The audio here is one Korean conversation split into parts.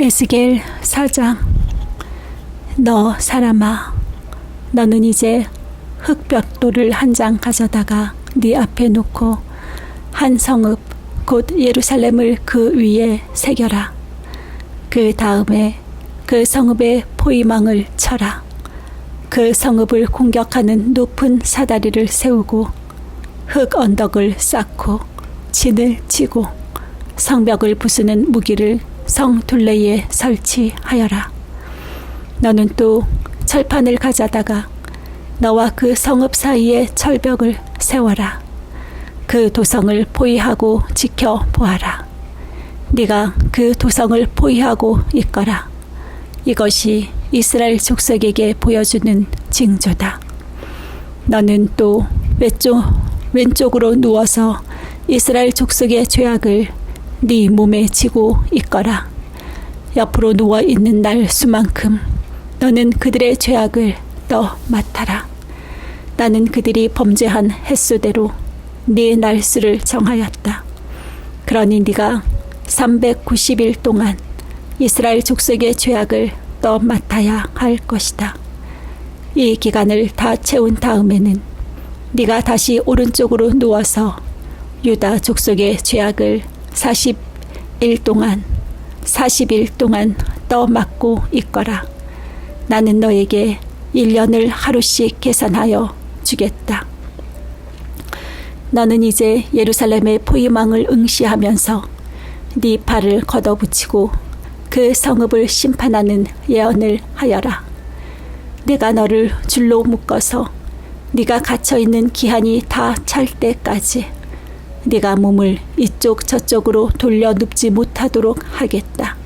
에스겔 4장 너 사람아 너는 이제 흙벽돌을 한 장 가져다가 네 앞에 놓고 한 성읍 곧 예루살렘을 그 위에 새겨라. 그 다음에 그 성읍의 포위망을 쳐라. 그 성읍을 공격하는 높은 사다리를 세우고 흙 언덕을 쌓고 진을 치고 성벽을 부수는 무기를 성 둘레에 설치하여라. 너는 또 철판을 가져다가 너와 그 성읍 사이에 철벽을 세워라. 그 도성을 포위하고 지켜 보아라. 네가 그 도성을 포위하고 있거라. 이것이 이스라엘 족속에게 보여주는 징조다. 너는 또 왼쪽 왼쪽으로 누워서 이스라엘 족속의 죄악을 네 몸에 지고 있거라. 옆으로 누워 있는 날 수만큼 너는 그들의 죄악을 또 맡아라. 나는 그들이 범죄한 횟수대로 네 날수를 정하였다. 그러니 네가 390일 동안 이스라엘 족속의 죄악을 또 맡아야 할 것이다. 이 기간을 다 채운 다음에는 네가 다시 오른쪽으로 누워서 유다 족속의 죄악을 40일 동안 40일 동안 떠 맞고 있거라. 나는 너에게 1년을 하루씩 계산하여 주겠다. 너는 이제 예루살렘의 포위망을 응시하면서 네 발을 걷어붙이고 그 성읍을 심판하는 예언을 하여라. 내가 너를 줄로 묶어서 네가 갇혀 있는 기한이 다 찰 때까지 네가 몸을 이쪽 저쪽으로 돌려 눕지 못하도록 하겠다.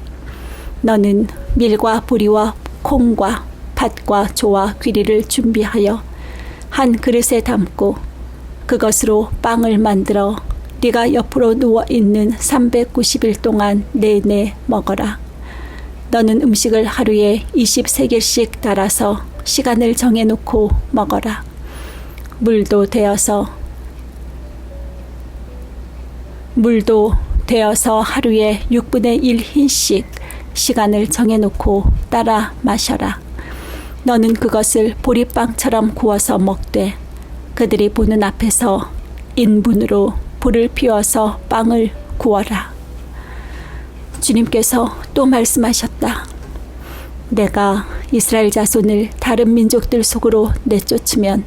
너는 밀과 보리와 콩과 팥과 조와 귀리를 준비하여 한 그릇에 담고 그것으로 빵을 만들어 네가 옆으로 누워 있는 390일 동안 내내 먹어라. 너는 음식을 하루에 23개씩 달아서 시간을 정해놓고 먹어라. 물도 되어서 물도 되어서 하루에 6분의 1 흰씩 시간을 정해놓고 따라 마셔라. 너는 그것을 보리빵처럼 구워서 먹되 그들이 보는 앞에서 인분으로 불을 피워서 빵을 구워라. 주님께서 또 말씀하셨다. 내가 이스라엘 자손을 다른 민족들 속으로 내쫓으면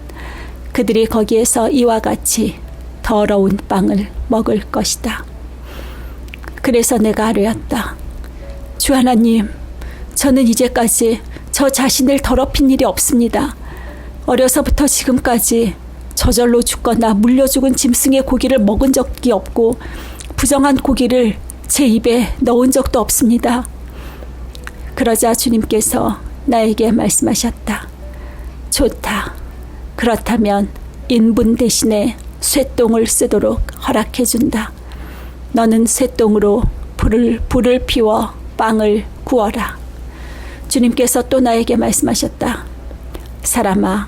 그들이 거기에서 이와 같이 더러운 빵을 먹을 것이다. 그래서 내가 아뢰었다. 주 하나님, 저는 이제까지 저 자신을 더럽힌 일이 없습니다. 어려서부터 지금까지 저절로 죽거나 물려 죽은 짐승의 고기를 먹은 적이 없고 부정한 고기를 제 입에 넣은 적도 없습니다. 그러자 주님께서 나에게 말씀하셨다. 좋다. 그렇다면 인분 대신에 쇠똥을 쓰도록 허락해 준다. 너는 쇠똥으로 불을 불을 피워 빵을 구워라. 주님께서 또 나에게 말씀하셨다. 사람아,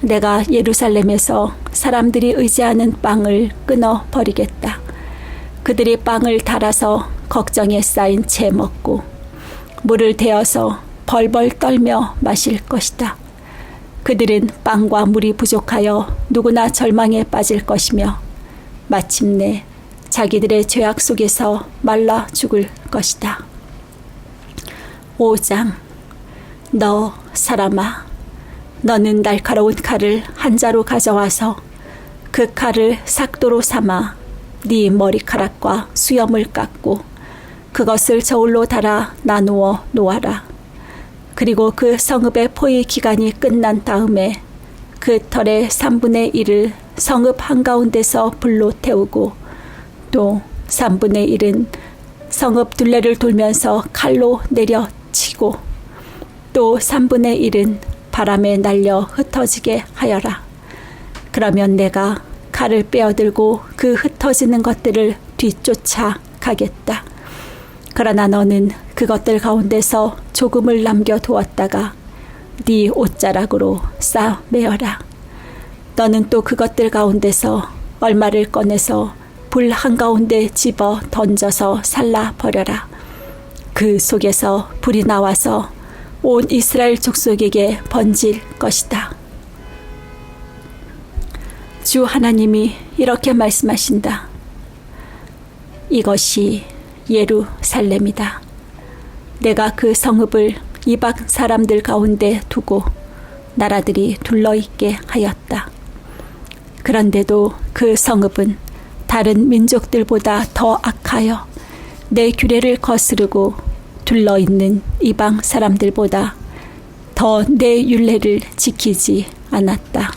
내가 예루살렘에서 사람들이 의지하는 빵을 끊어 버리겠다. 그들이 빵을 달아서 걱정에 쌓인 채 먹고 물을 데어서 벌벌 떨며 마실 것이다. 그들은 빵과 물이 부족하여 누구나 절망에 빠질 것이며 마침내 자기들의 죄악 속에서 말라 죽을 것이다. 5장 너 사람아 너는 날카로운 칼을 한 자루 가져와서 그 칼을 삭도로 삼아 네 머리카락과 수염을 깎고 그것을 저울로 달아 나누어 놓아라. 그리고 그 성읍의 포위 기간이 끝난 다음에 그 털의 3분의 1을 성읍 한가운데서 불로 태우고 또 3분의 1은 성읍 둘레를 돌면서 칼로 내려 치고 또 3분의 1은 바람에 날려 흩어지게 하여라. 그러면 내가 칼을 빼어들고 그 흩어지는 것들을 뒤쫓아 가겠다. 그러나 너는 그것들 가운데서 조금을 남겨 두었다가 네 옷자락으로 싸 매어라. 너는 또 그것들 가운데서 얼마를 꺼내서 불 한가운데 집어 던져서 살라 버려라. 그 속에서 불이 나와서 온 이스라엘 족속에게 번질 것이다. 주 하나님이 이렇게 말씀하신다. 이것이 예루살렘이다. 내가 그 성읍을 이방 사람들 가운데 두고 나라들이 둘러있게 하였다. 그런데도 그 성읍은 다른 민족들보다 더 악하여 내 규례를 거스르고 둘러있는 이방 사람들보다 더 내 율례를 지키지 않았다.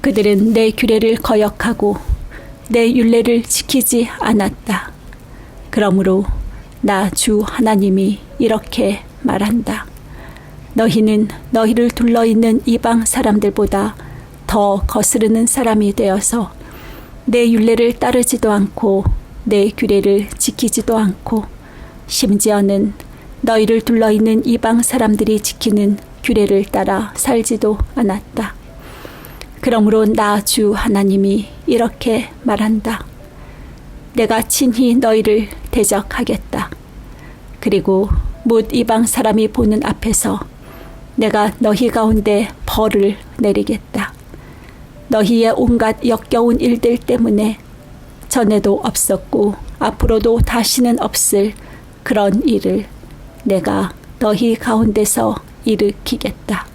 그들은 내 규례를 거역하고 내 율례를 지키지 않았다. 그러므로 나 주 하나님이 이렇게 말한다. 너희는 너희를 둘러 있는 이방 사람들보다 더 거스르는 사람이 되어서 내 율례를 따르지도 않고 내 규례를 지키지도 않고 심지어는 너희를 둘러 있는 이방 사람들이 지키는 규례를 따라 살지도 않았다. 그러므로 나 주 하나님이 이렇게 말한다. 내가 친히 너희를 대적하겠다. 그리고 못 이방 사람이 보는 앞에서 내가 너희 가운데 벌을 내리겠다. 너희의 온갖 역겨운 일들 때문에 전에도 없었고 앞으로도 다시는 없을 그런 일을 내가 너희 가운데서 일으키겠다.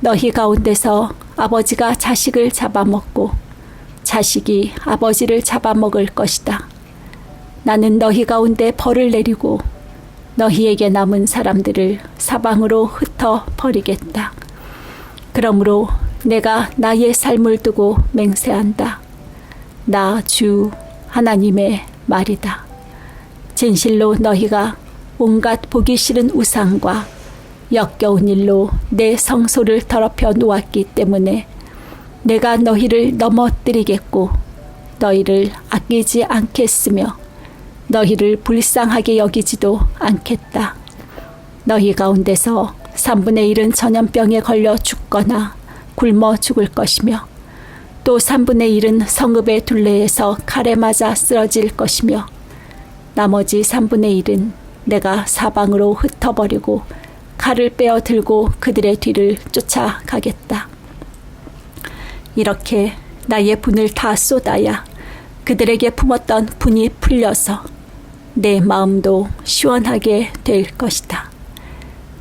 너희 가운데서 아버지가 자식을 잡아먹고 자식이 아버지를 잡아먹을 것이다. 나는 너희 가운데 벌을 내리고 너희에게 남은 사람들을 사방으로 흩어 버리겠다. 그러므로 내가 나의 삶을 두고 맹세한다. 나 주 하나님의 말이다. 진실로 너희가 온갖 보기 싫은 우상과 역겨운 일로 내 성소를 더럽혀 놓았기 때문에 내가 너희를 넘어뜨리겠고 너희를 아끼지 않겠으며 너희를 불쌍하게 여기지도 않겠다. 너희 가운데서 3분의 1은 전염병에 걸려 죽거나 굶어 죽을 것이며 또 3분의 1은 성읍의 둘레에서 칼에 맞아 쓰러질 것이며 나머지 3분의 1은 내가 사방으로 흩어버리고 칼을 빼어 들고 그들의 뒤를 쫓아가겠다. 이렇게 나의 분을 다 쏟아야 그들에게 품었던 분이 풀려서 내 마음도 시원하게 될 것이다.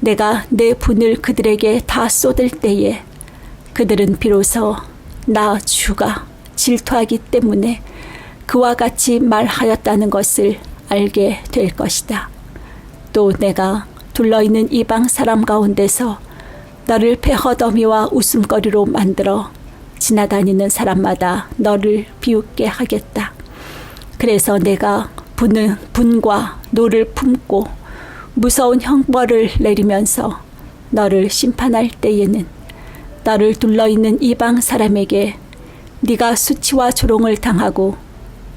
내가 내 분을 그들에게 다 쏟을 때에 그들은 비로소 나 주가 질투하기 때문에 그와 같이 말하였다는 것을 알게 될 것이다. 또 내가 둘러있는 이방 사람 가운데서 너를 패허더미와 웃음거리로 만들어 지나다니는 사람마다 너를 비웃게 하겠다. 그래서 내가 분은 분과 노를 품고 무서운 형벌을 내리면서 너를 심판할 때에는 너를 둘러 있는 이방 사람에게 네가 수치와 조롱을 당하고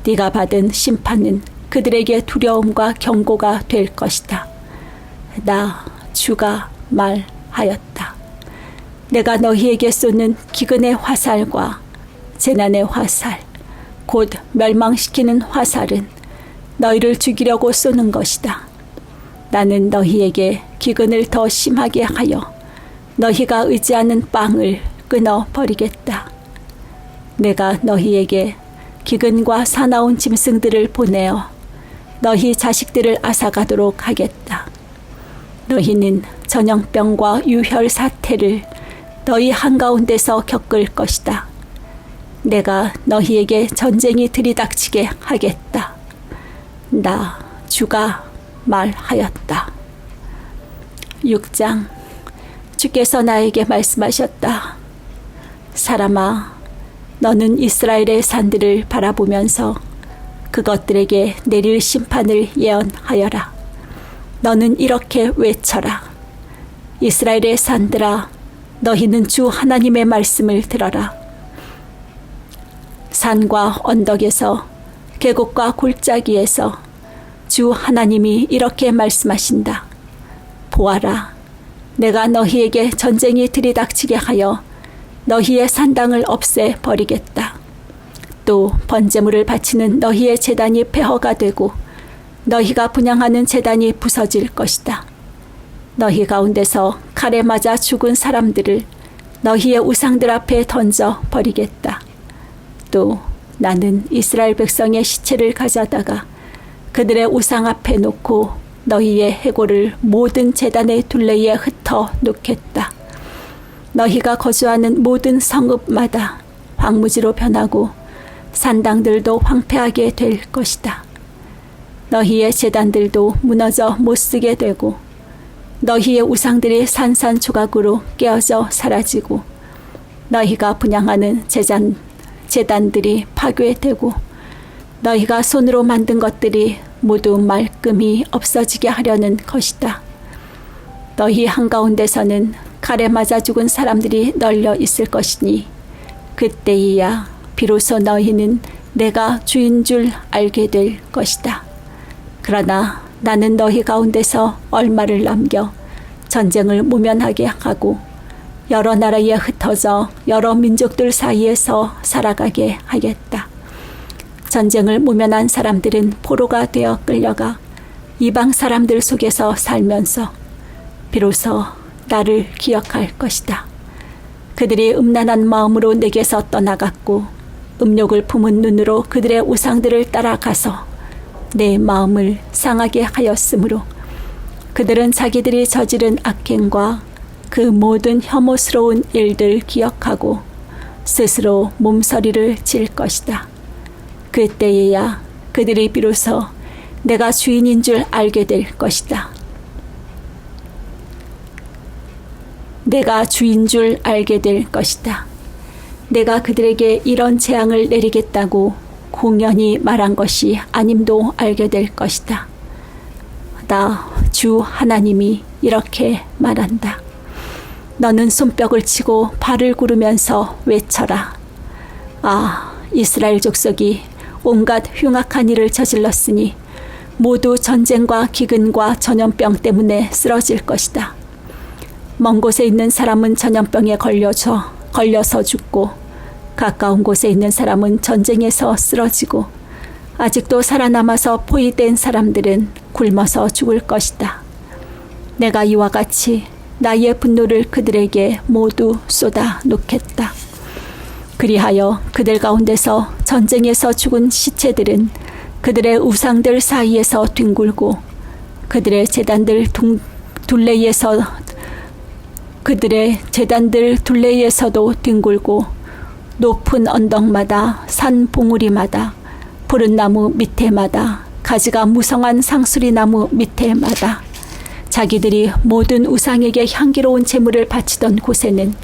네가 받은 심판은 그들에게 두려움과 경고가 될 것이다. 나 주가 말하였다. 내가 너희에게 쏘는 기근의 화살과 재난의 화살, 곧 멸망시키는 화살은 너희를 죽이려고 쏘는 것이다. 나는 너희에게 기근을 더 심하게 하여 너희가 의지하는 빵을 끊어 버리겠다. 내가 너희에게 기근과 사나운 짐승들을 보내어 너희 자식들을 앗아가도록 하겠다. 너희는 전염병과 유혈 사태를 너희 한가운데서 겪을 것이다. 내가 너희에게 전쟁이 들이닥치게 하겠다. 나 주가 말하였다. 6장 주께서 나에게 말씀하셨다. 사람아, 너는 이스라엘의 산들을 바라보면서 그것들에게 내릴 심판을 예언하여라. 너는 이렇게 외쳐라. 이스라엘의 산들아, 너희는 주 하나님의 말씀을 들어라. 산과 언덕에서 계곡과 골짜기에서 주 하나님이 이렇게 말씀하신다. 보아라. 내가 너희에게 전쟁이 들이닥치게 하여 너희의 산당을 없애 버리겠다. 또 번제물을 바치는 너희의 재단이 폐허가 되고 너희가 분양하는 재단이 부서질 것이다. 너희 가운데서 칼에 맞아 죽은 사람들을 너희의 우상들 앞에 던져 버리겠다. 또 나는 이스라엘 백성의 시체를 가져다가 그들의 우상 앞에 놓고 너희의 해골을 모든 재단의 둘레에 흩어 놓겠다. 너희가 거주하는 모든 성읍마다 황무지로 변하고 산당들도 황폐하게 될 것이다. 너희의 재단들도 무너져 못쓰게 되고 너희의 우상들이 산산조각으로 깨어져 사라지고 너희가 분양하는 재단, 재단들이 파괴되고 너희가 손으로 만든 것들이 모두 말끔히 없어지게 하려는 것이다. 너희 한가운데서는 칼에 맞아 죽은 사람들이 널려 있을 것이니 그때이야 비로소 너희는 내가 주인 줄 알게 될 것이다. 그러나 나는 너희 가운데서 얼마를 남겨 전쟁을 무면하게 하고 여러 나라에 흩어져 여러 민족들 사이에서 살아가게 하겠다. 전쟁을 무면한 사람들은 포로가 되어 끌려가 이방 사람들 속에서 살면서 비로소 나를 기억할 것이다. 그들이 음란한 마음으로 내게서 떠나갔고 음욕을 품은 눈으로 그들의 우상들을 따라가서 내 마음을 상하게 하였으므로 그들은 자기들이 저지른 악행과 그 모든 혐오스러운 일들 기억하고 스스로 몸서리를 칠 것이다. 그때에야 그들이 비로소 내가 주인인 줄 알게 될 것이다. 내가 주인 줄 알게 될 것이다. 내가 그들에게 이런 재앙을 내리겠다고 공연히 말한 것이 아님도 알게 될 것이다. 나 주 하나님이 이렇게 말한다. 너는 손뼉을 치고 발을 구르면서 외쳐라. 아, 이스라엘 족속이 온갖 흉악한 일을 저질렀으니 모두 전쟁과 기근과 전염병 때문에 쓰러질 것이다. 먼 곳에 있는 사람은 전염병에 걸려져 걸려서 죽고 가까운 곳에 있는 사람은 전쟁에서 쓰러지고 아직도 살아남아서 포위된 사람들은 굶어서 죽을 것이다. 내가 이와 같이 나의 분노를 그들에게 모두 쏟아 놓겠다. 그리하여 그들 가운데서 전쟁에서 죽은 시체들은 그들의 우상들 사이에서 뒹굴고 그들의 재단들 둥, 둘레에서 그들의 재단들 둘레에서도 뒹굴고 높은 언덕마다 산 봉우리마다 푸른 나무 밑에마다 가지가 무성한 상수리 나무 밑에마다 자기들이 모든 우상에게 향기로운 제물을 바치던 곳에는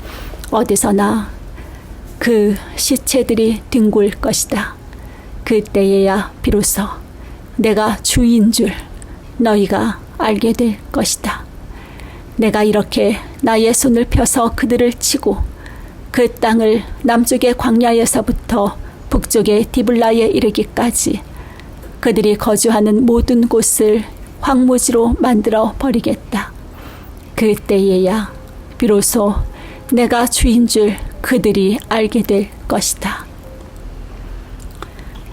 어디서나 그 시체들이 뒹굴 것이다. 그때에야 비로소 내가 주인 줄 너희가 알게 될 것이다. 내가 이렇게 나의 손을 펴서 그들을 치고 그 땅을 남쪽의 광야에서부터 북쪽의 디블라에 이르기까지 그들이 거주하는 모든 곳을 황무지로 만들어 버리겠다. 그때에야 비로소 내가 주인 줄 그들이 알게 될 것이다.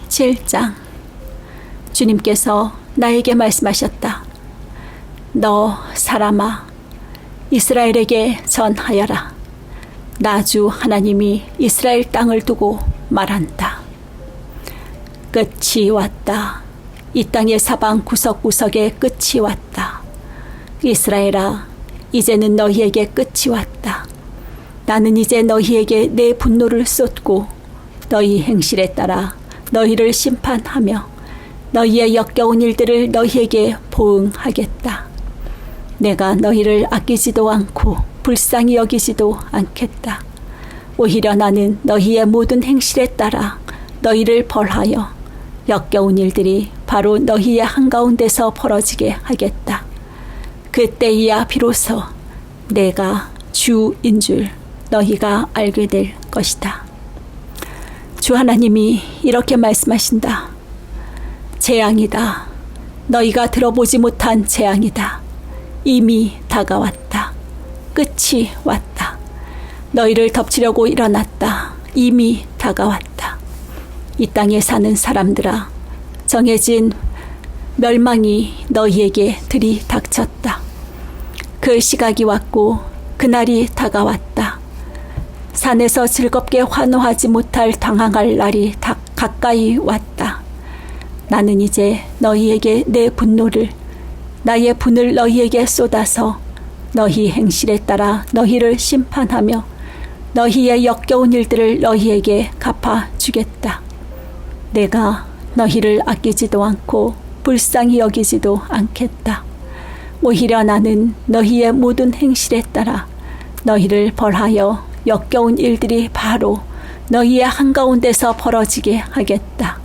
7장 주님께서 나에게 말씀하셨다. 너 사람아 이스라엘에게 전하여라. 나주 하나님이 이스라엘 땅을 두고 말한다. 끝이 왔다. 이 땅의 사방 구석구석에 끝이 왔다. 이스라엘아, 이제는 너희에게 끝이 왔다. 나는 이제 너희에게 내 분노를 쏟고 너희 행실에 따라 너희를 심판하며 너희의 역겨운 일들을 너희에게 보응하겠다. 내가 너희를 아끼지도 않고 불쌍히 여기지도 않겠다. 오히려 나는 너희의 모든 행실에 따라 너희를 벌하여 역겨운 일들이 바로 너희의 한가운데서 벌어지게 하겠다. 그때이야 비로소 내가 주인 줄 너희가 알게 될 것이다. 주 하나님이 이렇게 말씀하신다. 재앙이다. 너희가 들어보지 못한 재앙이다. 이미 다가왔다. 끝이 왔다. 너희를 덮치려고 일어났다. 이미 다가왔다. 이 땅에 사는 사람들아, 정해진 멸망이 너희에게 들이닥쳤다. 그 시각이 왔고 그날이 다가왔다. 산에서 즐겁게 환호하지 못할 당황할 날이 다 가까이 왔다. 나는 이제 너희에게 내 분노를 나의 분을 너희에게 쏟아서 너희 행실에 따라 너희를 심판하며 너희의 역겨운 일들을 너희에게 갚아 주겠다. 내가 너희를 아끼지도 않고 불쌍히 여기지도 않겠다. 오히려 나는 너희의 모든 행실에 따라 너희를 벌하여 역겨운 일들이 바로 너희의 한가운데서 벌어지게 하겠다.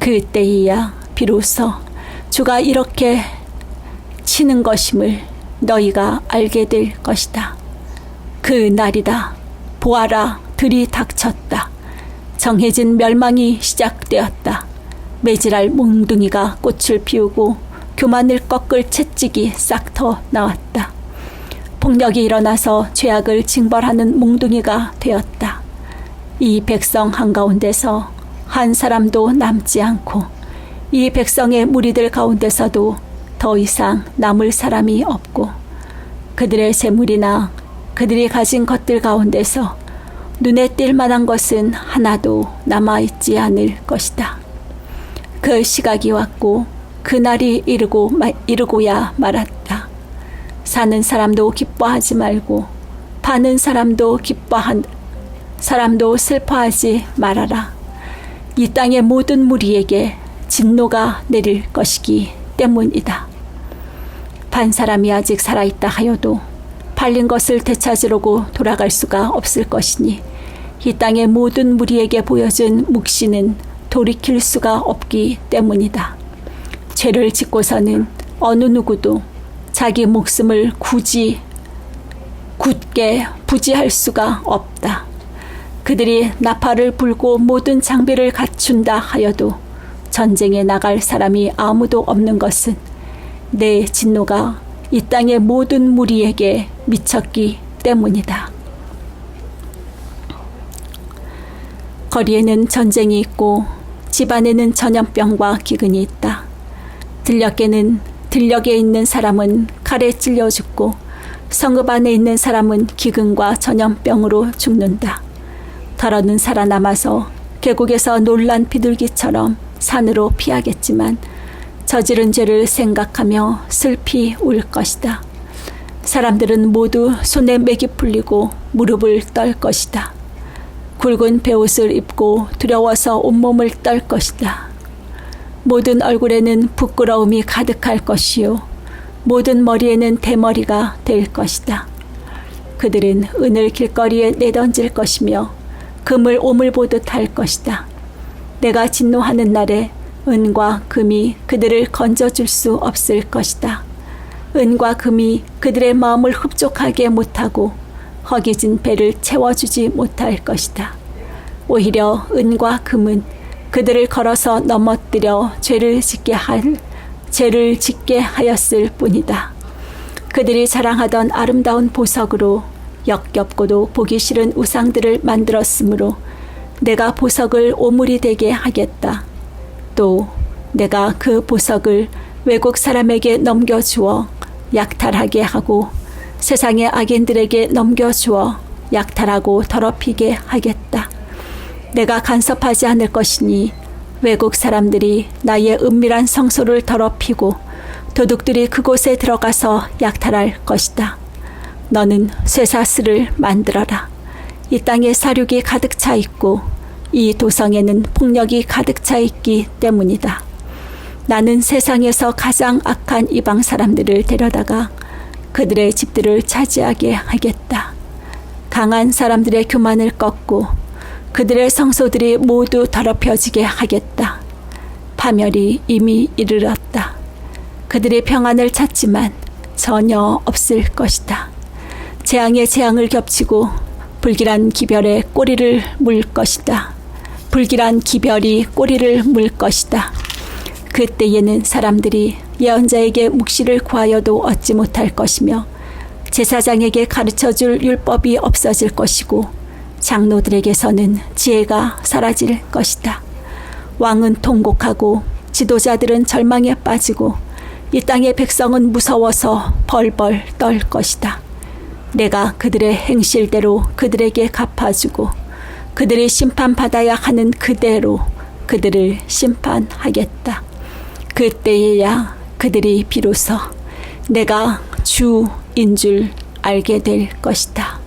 그때이야 비로소 주가 이렇게 치는 것임을 너희가 알게 될 것이다. 그 날이다. 보아라, 들이 닥쳤다. 정해진 멸망이 시작되었다. 매질할 몽둥이가 꽃을 피우고 교만을 꺾을 채찍이 싹 터 나왔다. 폭력이 일어나서 죄악을 징벌하는 몽둥이가 되었다. 이 백성 한가운데서 한 사람도 남지 않고 이 백성의 무리들 가운데서도 더 이상 남을 사람이 없고 그들의 재물이나 그들이 가진 것들 가운데서 눈에 띌 만한 것은 하나도 남아있지 않을 것이다. 그 시각이 왔고 그날이 이르고 마, 이르고야 말았다. 사는 사람도 기뻐하지 말고 파는 사람도 기뻐한 사람도 슬퍼하지 말아라. 이 땅의 모든 무리에게 진노가 내릴 것이기 때문이다. 반 사람이 아직 살아있다 하여도 팔린 것을 되찾으려고 돌아갈 수가 없을 것이니 이 땅의 모든 무리에게 보여준 묵시는 돌이킬 수가 없기 때문이다. 죄를 짓고서는 어느 누구도 자기 목숨을 굳이 굳게 부지할 수가 없다. 그들이 나팔을 불고 모든 장비를 갖춘다 하여도 전쟁에 나갈 사람이 아무도 없는 것은 내 진노가 이 땅의 모든 무리에게 미쳤기 때문이다. 거리에는 전쟁이 있고 집안에는 전염병과 기근이 있다. 들녘에는 들녘에 있는 사람은 칼에 찔려 죽고 성읍 안에 있는 사람은 기근과 전염병으로 죽는다. 더러는 살아남아서 계곡에서 놀란 비둘기처럼 산으로 피하겠지만 저지른 죄를 생각하며 슬피 울 것이다. 사람들은 모두 손에 맥이 풀리고 무릎을 떨 것이다. 굵은 베옷을 입고 두려워서 온몸을 떨 것이다. 모든 얼굴에는 부끄러움이 가득할 것이요. 모든 머리에는 대머리가 될 것이다. 그들은 은을 길거리에 내던질 것이며 금을 오물 보듯 할 것이다. 내가 진노하는 날에 은과 금이 그들을 건져줄 수 없을 것이다. 은과 금이 그들의 마음을 흡족하게 못하고 허기진 배를 채워주지 못할 것이다. 오히려 은과 금은 그들을 걸어서 넘어뜨려 죄를 짓게 할 죄를 짓게 하였을 뿐이다. 그들이 자랑하던 아름다운 보석으로 역겹고도 보기 싫은 우상들을 만들었으므로 내가 보석을 오물이 되게 하겠다. 또 내가 그 보석을 외국 사람에게 넘겨주어 약탈하게 하고 세상의 악인들에게 넘겨주어 약탈하고 더럽히게 하겠다. 내가 간섭하지 않을 것이니 외국 사람들이 나의 은밀한 성소를 더럽히고 도둑들이 그곳에 들어가서 약탈할 것이다. 너는 쇠사슬을 만들어라. 이 땅에 사륙이 가득 차 있고 이 도성에는 폭력이 가득 차 있기 때문이다. 나는 세상에서 가장 악한 이방 사람들을 데려다가 그들의 집들을 차지하게 하겠다. 강한 사람들의 교만을 꺾고 그들의 성소들이 모두 더럽혀지게 하겠다. 파멸이 이미 이르렀다. 그들의 평안을 찾지만 전혀 없을 것이다. 재앙에 재앙을 겹치고 불길한 기별에 꼬리를 물 것이다. 불길한 기별이 꼬리를 물 것이다. 그때에는 사람들이 예언자에게 묵시를 구하여도 얻지 못할 것이며 제사장에게 가르쳐 줄 율법이 없어질 것이고 장로들에게서는 지혜가 사라질 것이다. 왕은 통곡하고 지도자들은 절망에 빠지고 이 땅의 백성은 무서워서 벌벌 떨 것이다. 내가 그들의 행실대로 그들에게 갚아주고 그들이 심판받아야 하는 그대로 그들을 심판하겠다. 그때에야 그들이 비로소 내가 주인 줄 알게 될 것이다.